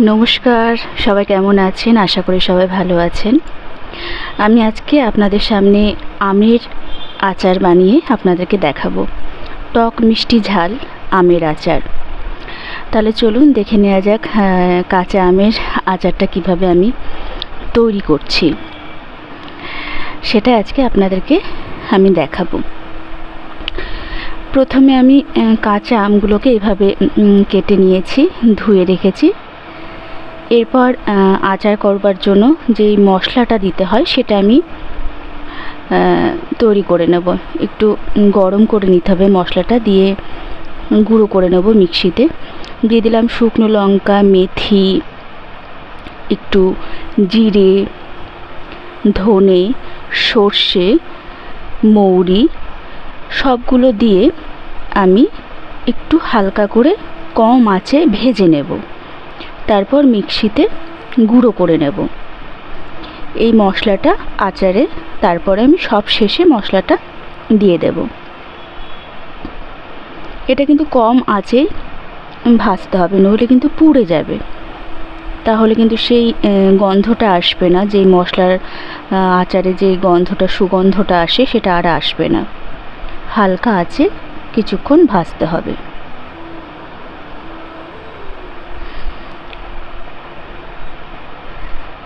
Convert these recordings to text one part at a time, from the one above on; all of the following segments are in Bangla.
নমস্কার, সবাই কেমন আছেন? আশা করি সবাই ভালো আছেন। আমি আজকে আপনাদের সামনে আমের আচার বানিয়ে আপনাদেরকে দেখাবো। টক মিষ্টি ঝাল আমের আচার। তাহলে চলুন দেখে নেওয়া যাক কাঁচা আমের আচারটা কীভাবে আমি তৈরি করছি। সেটা আজকে আপনাদেরকে আমি দেখাবো। প্রথমে আমি কাঁচা আমগুলোকে এভাবে কেটে নিয়েছি, ধুয়ে রেখেছি। এরপর আচার করবার জন্য যেই মশলাটা দিতে হয় সেটা আমি তৈরি করে নেব। একটু গরম করে নিতে হবে মশলাটা, দিয়ে গুঁড়ো করে নেব মিক্সিতে। দিয়ে দিলাম শুকনো লঙ্কা, মেথি, একটু জিরে, ধনে, সর্ষে, মৌরি, সবগুলো দিয়ে আমি একটু হালকা করে কম আঁচে ভেজে নেব। তারপর মিক্সিতে গুঁড়ো করে নেব। এই মশলাটা আচারে, তারপরে আমি সব শেষে মশলাটা দিয়ে দেব। এটা কিন্তু কম আঁচে ভাজতে হবে, নইলে কিন্তু পুড়ে যাবে। তাহলে কিন্তু সেই গন্ধটা আসবে না, যেই মশলার আচারে যে গন্ধটা, সুগন্ধটা আসে, সেটা আর আসবে না। হালকা আঁচে কিছুক্ষণ ভাজতে হবে।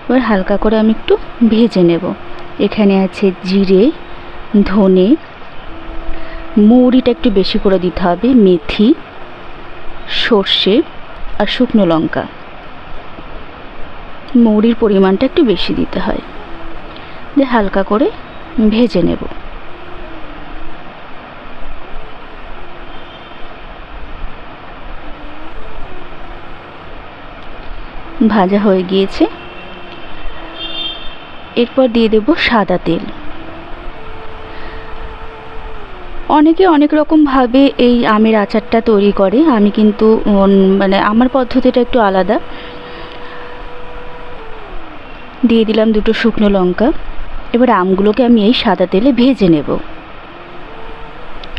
এবার হালকা করে আমি একটু ভেজে নেব। এখানে আছে জিরে, ধনে, মৌরিটা একটু বেশি করে দিতে হবে, মেথি, সর্ষে আর শুকনো লঙ্কা। মৌরির পরিমাণটা একটু বেশি দিতে হয়। দিয়ে হালকা করে ভেজে নেব। ভাজা হয়ে গিয়েছে। এরপর দিয়ে দেব সাদা তেল। অনেকে অনেক রকমভাবে এই আমের আচারটা তৈরি করে। আমি কিন্তু মানে আমার পদ্ধতিটা একটু আলাদা। দিয়ে দিলাম দুটো শুকনো লঙ্কা। এবার আমগুলোকে আমি এই সাদা তেলে ভেজে নেব।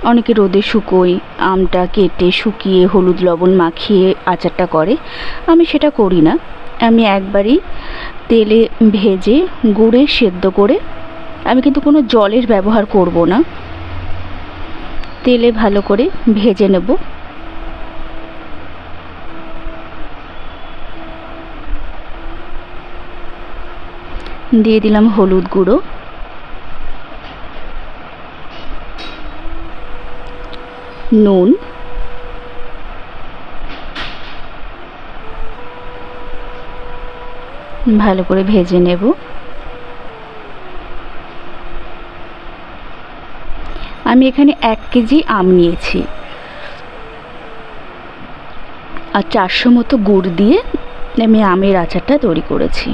অনেকে রোদে শুকোই আমটা কেটে শুকিয়ে হলুদ লবণ মাখিয়ে আচারটা করে। আমি সেটা করি না। আমি একবারই তেলে ভেজে, গুড়ে সেদ্ধ করে আমি কিন্তু কোনো জলের ব্যবহার করব না। তেলে ভালো করে ভেজে নেব। দিয়ে দিলাম হলুদ গুঁড়ো। নুন। ভালো করে ভেজে নেব। আমি এখানে এক কেজি আম নিয়েছি। আর চারশো মতো গুড় দিয়ে আমি আমের আচারটা তৈরি করেছি।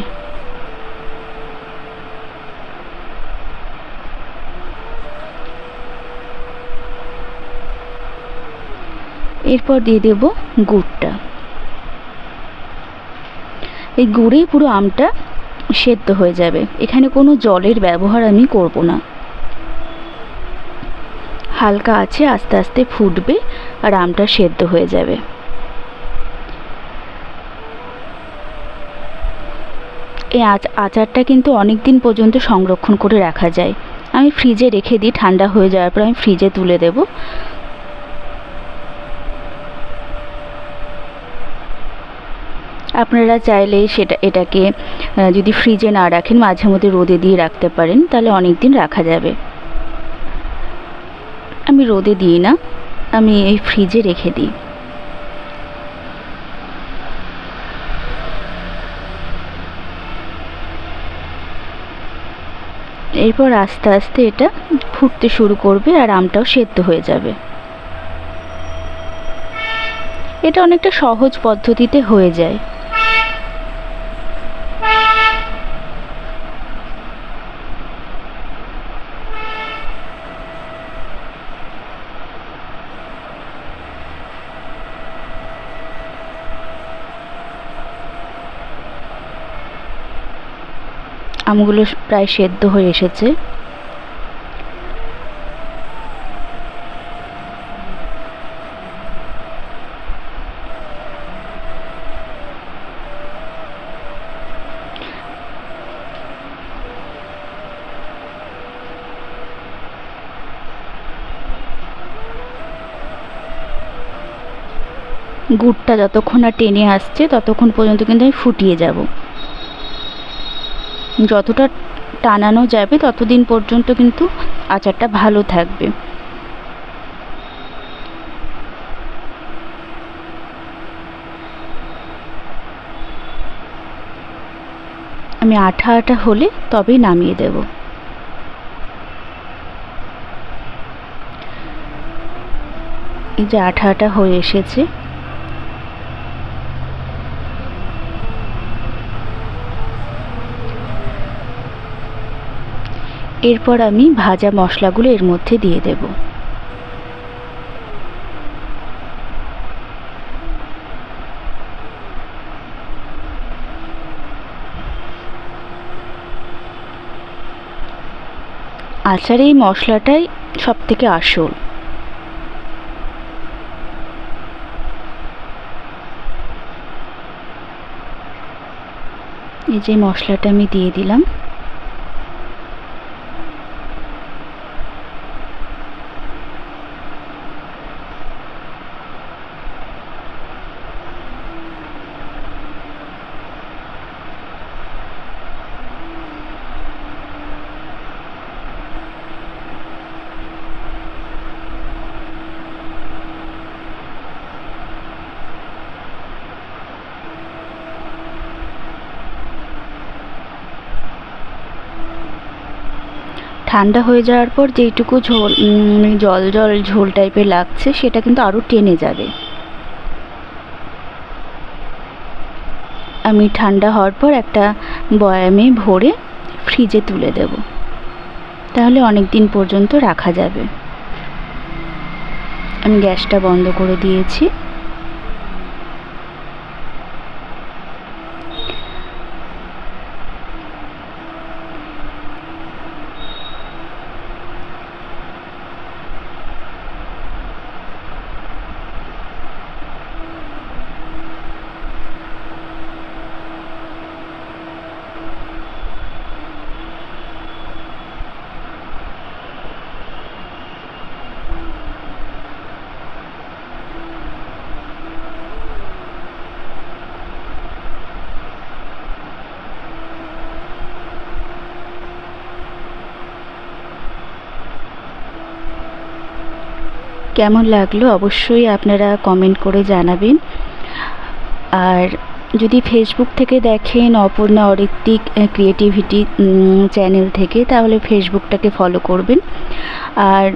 এরপর দিয়ে দেব গুড়টা। এই গুড়েই পুরো আমটা সেদ্ধ হয়ে যাবে। এখানে কোনো জলের ব্যবহার আমি করব না। হালকা আছে, আস্তে আস্তে ফুটবে আর আমটা সেদ্ধ হয়ে যাবে। এই আচ- আচারটা কিন্তু অনেক দিন পর্যন্ত সংরক্ষণ করে রাখা যায়। আমি ফ্রিজে রেখে দিই, ঠান্ডা হয়ে যাওয়ার পর আমি ফ্রিজে তুলে দেব। আপনারা চাইলে সেটা এটাকে যদি ফ্রিজে না রাখেন, মাঝে মধ্যে রোদে দিয়ে রাখতে পারেন, তাহলে অনেক দিন রাখা যাবে। আমি রোদে দিই না, আমি এই ফ্রিজে রেখে দিই। এরপর আস্তে আস্তে এটা ফুটতে শুরু করবে আর আমটাও সেদ্ধ হয়ে যাবে। এটা অনেকটা সহজ পদ্ধতিতে হয়ে যায়। আমগুলো প্রায় সেদ্ধ হয়ে এসেছে। গুড়টা যতক্ষণ আর টেনে আসছে, ততক্ষণ পর্যন্ত কিন্তু আমি ফুটিয়ে যাব। যতটা টানানো যাবে ততদিন পর্যন্ত কিন্তু আচারটা ভালো থাকবে। আমি আঠা আঠা হলে তবেই নামিয়ে দেব। এই যে আঠা আঠা হয়ে এসেছে। এরপর আমি ভাজা মশলাগুলো এর মধ্যে দিয়ে দেব। আচার এই মশলাটাই সব থেকে আসল। এই যে মশলাটা আমি দিয়ে দিলাম। ঠান্ডা হয়ে যাওয়ার পর যেইটুকু ঝোল উম, জল জল ঝোল টাইপের লাগছে সেটা কিন্তু আরও টেনে যাবে। আমি ঠান্ডা হওয়ার পর একটা বয়ামে ভরে ফ্রিজে তুলে দেব। তাহলে অনেক দিন পর্যন্ত রাখা যাবে। আমি গ্যাসটা বন্ধ করে দিয়েছি। কেমন লাগল অবশ্যই আপনারা কমেন্ট করে জানাবেন। আর যদি ফেসবুক থেকে দেখেন অপর্ণা অরিত্তিক ক্রিয়েটিভিটি চ্যানেল থেকে, তাহলে ফেসবুকটাকে ফলো করবেন। আর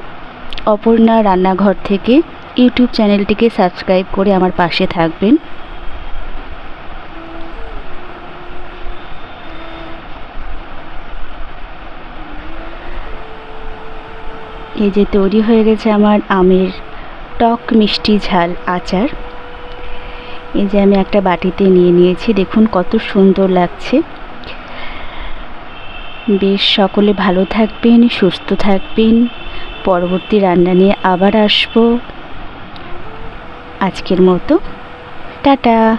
অপর্ণা রান্নাঘর থেকে ইউটিউব চ্যানেলটিকে সাবস্ক্রাইব করে আমার পাশে থাকবেন। এই যে তৈরি হয়ে গেছে আমার আমের টক মিষ্টি ঝাল আচার। এই যে আমি একটা বাটিতে নিয়ে নিয়েছি, দেখুন কত সুন্দর লাগছে। বেশ, সকলে ভালো থাকবেন, সুস্থ থাকবেন। পরবর্তী রান্না নিয়ে আবার আসব। আজকের মতো, টাটা।